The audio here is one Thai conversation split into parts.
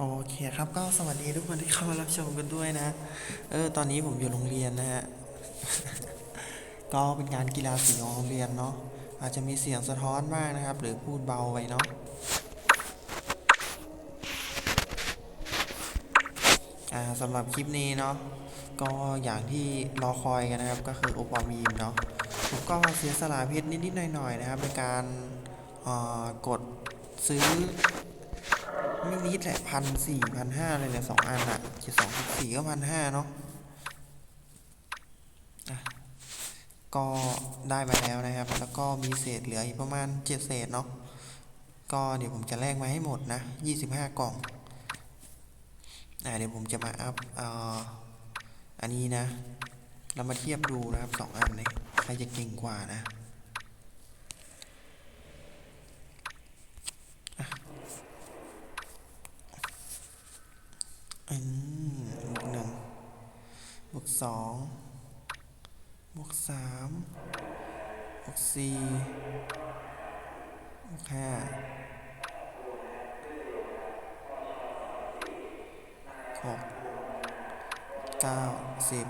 โอเคครับก็สวัสดีทุกคนที่เข้ามารับชมกันด้วยนะ เออตอนนี้ผมอยู่โรงเรียนนะฮะ ก็เป็นงานกีฬาสีของโรงเรียนเนาะอาจจะมีเสียงสะท้อนบ้างนะครับ หรือพูดเบาไปเนาะอ่าสำหรับคลิปนี้เนาะก็อย่างที่รอคอยกันนะครับ ก็คือโอปอมีมเนาะผมก็เสียสละเพชรนิดๆหน่อยๆนะครับในการกดซื้อ ไม่นิดแหละพันสี่พันห้าเลยเนี่ยสองอันอะเจ็ดสองสี่ก็พันห้าเนาะอะก็ได้มาแล้วนะครับ แล้วก็มีเศษเหลืออีกประมาณเจ็ดเศษเนาะก็เดี๋ยวผมจะแลกมาให้หมดนะยี่สิบห้ากล่องอ่าเดี๋ยวผมจะมาอัพเอ่ออันนี้นะ เรามาเทียบดูนะครับสองอันเลยใครจะเก่งกว่านะ อืมบวกหนึ่งบวกสองบวกสามบวกสี่บวกห้าหกเก้าสิบ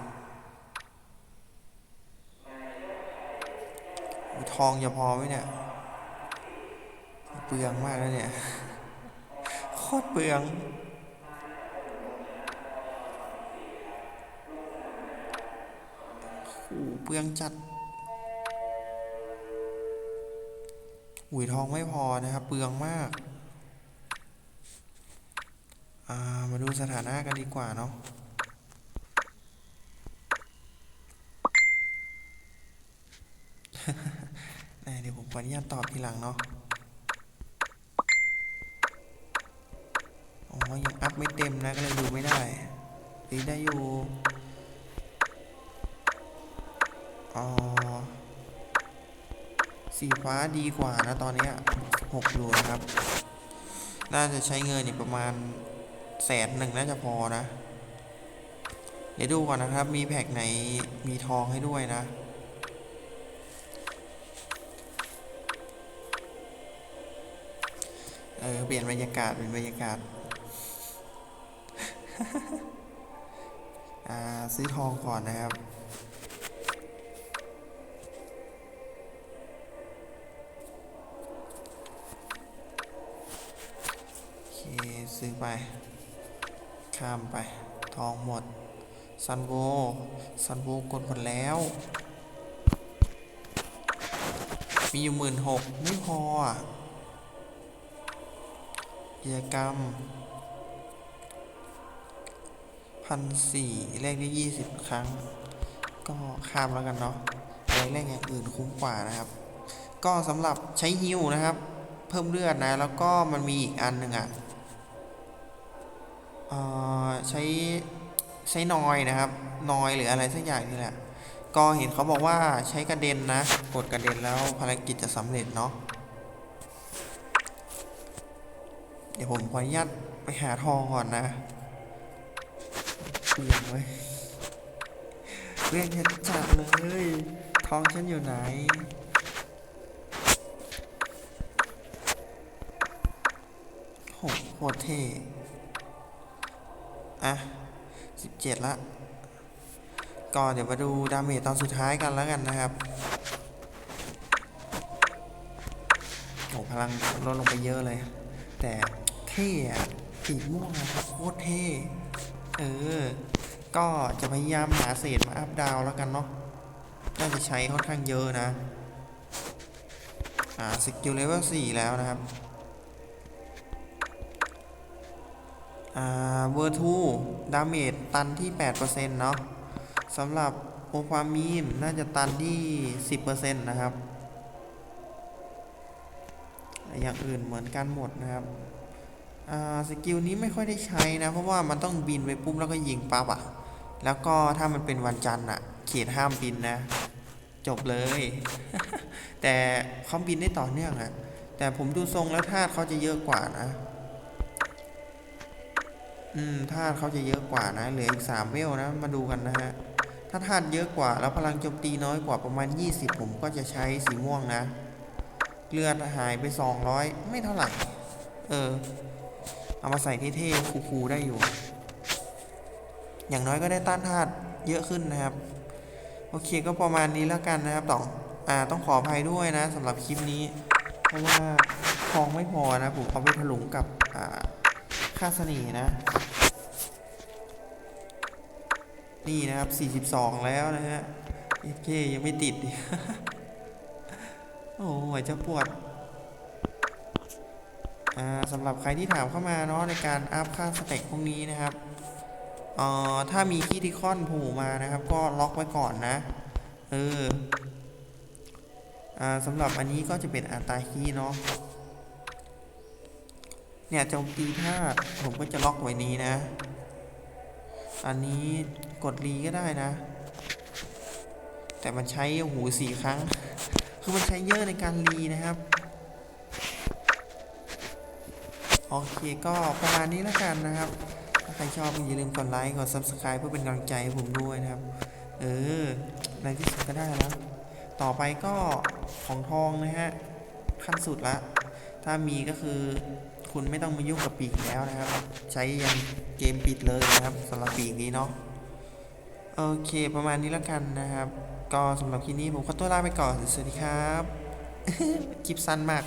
อุ๊ยทองจะพอไหมเนี่ย เปลืองมากแล้วเนี่ย โคตรเปลือง โอ้โห เปลืองจัดหุยทองไม่พอนะครับ เปลืองมากามาดูสถานะกันดีกว่าเนาะได้เดี๋ยวผมขออนุญาตตอบทีหลังเนาะอ๋อยังอัพไม่เต็มนะ ก็เลยดูไม่ได้ตีได้อยู่ ออสีฟ้าดีกว่านะตอนนี้หกอยู่นะครับ น่าจะใช้เงินอีกประมาณแสนหนึ่งน่าจะพอนะ เดี๋ยวดูก่อนนะครับ มีแพ็กไหนมีทองให้ด้วยนะ เออ เปลี่ยนบรรยากาศเป็นบรรยากาศ อ่า ซื้อทองก่อนนะครับ ซื้อไป ข้ามไป ทองหมด ซันโว ซันโวกดหมดแล้ว มีอยู่หมื่นหกไม่พออะกิจกรรมพันสี่แรกได้ยี่สิบครั้ง ก็ข้ามแล้วกันเนาะไปแรกอย่างอื่นคุ้มกว่านะครับ ก็สำหรับใช้ฮิวนะครับ เพิ่มเลือดนะ แล้วก็มันมีอีกอันหนึ่งอะเอ่อ ใช้ใช้นอยนะครับ นอยหรืออะไรสักอย่างนี่แหละ ก็เห็นเขาบอกว่าใช้กระเด็นนะ กดกระเด็นแล้วภารกิจจะสำเร็จเนาะ เดี๋ยวผมขออนุญาตไปหาทองก่อนนะเปลี่ยนเลยเรียนจัดเลย ทองฉันอยู่ไหนโหโคตรเท่ อะสิบเจ็ดละก็เดี๋ยวมาดูดาเมจตอนสุดท้ายกันแล้วกันนะครับโอ้พลังลดลงไปเยอะเลย แต่เท่อะสีม่วงอะโคตรเท่ เออ ก็จะพยายามหาเศษมาอัพดาวแล้วกันเนาะน่าจะใช้ค่อนข้างเยอะนะ อ่าสกิลเลเวลสี่แล้วนะครับ อ่าเวอร์ทูดาเมจตันที่ 8%เนาะสำหรับโอฟามีนน่าจะตันที่ 10%นะครับ อย่างอื่นเหมือนกันหมดนะครับอ่าสกิลนี้ไม่ค่อยได้ใช้นะ เพราะว่ามันต้องบินไปปุ๊บแล้วก็ยิงปั๊บอะแล้วก็ถ้ามันเป็นวันจันทร์อะเขตห้ามบินนะ จบเลย แต่เขาบินได้ต่อเนื่องอะแต่ผมดูทรงแล้วธาตุเขาจะเยอะกว่านะ อืมธาตุเขาจะเยอะกว่านะ เหลืออีกสามเวลนะ มาดูกันนะฮะ ถ้าธาตุเยอะกว่า แล้วพลังโจมตีน้อยกว่าประมาณ 20 ผมก็จะใช้สีม่วงนะเลือดหายไป 200 ไม่เท่าไหร่ เออ เอามาใส่เท่ๆคูลๆได้อยู่ อย่างน้อยก็ได้ต้านธาตุเยอะขึ้นนะครับ โอเคก็ประมาณนี้แล้วกันนะครับต้องอ่าต้องขออภัยด้วยนะสำหรับคลิปนี้ เพราะว่าทองไม่พอนะผมเอาไปถลุงกับ ค่าเสน่ห์นะ นี่นะครับ 42 แล้วนะฮะโอเคยังไม่ติด โอ้หัวจะปวด อ่าสำหรับใครที่ถามเข้ามาเนาะในการอัพค่าสเต็กพวกนี้นะครับเอ่อถ้ามีคีย์ทิคอนผล่มานะครับ ก็ล็อกไว้ก่อนนะ เออ อ่าสำหรับอันนี้ก็จะเป็นอัตราคีเนาะ เนี่ยโจมตีถ้าผมก็จะล็อกไว้นี้นะ อันนี้กดรีก็ได้นะ แต่มันใช้หูสี่ครั้ง คือมันใช้เยอะในการรีนะครับโอเคก็ประมาณนี้แล้วกันนะครับ ถ้าใครชอบอย่าลืมกดไลค์กด subscribe เพื่อเป็นกำลังใจให้ผมด้วยนะครับ เออในที่สุดก็ได้แล้ว ต่อไปก็ของทองนะฮะขั้นสุดละ ถ้ามีก็คือ คุณไม่ต้องมายุ่งกับปีกแล้วนะครับ ใช้ยันเกมปิดเลยนะครับสำหรับปีกนี้เนาะโอเคประมาณนี้แล้วกันนะครับ ก็สำหรับคลิปนี้ผมขอตัวลาไปก่อนสวัสดีครับคลิปสั้นมาก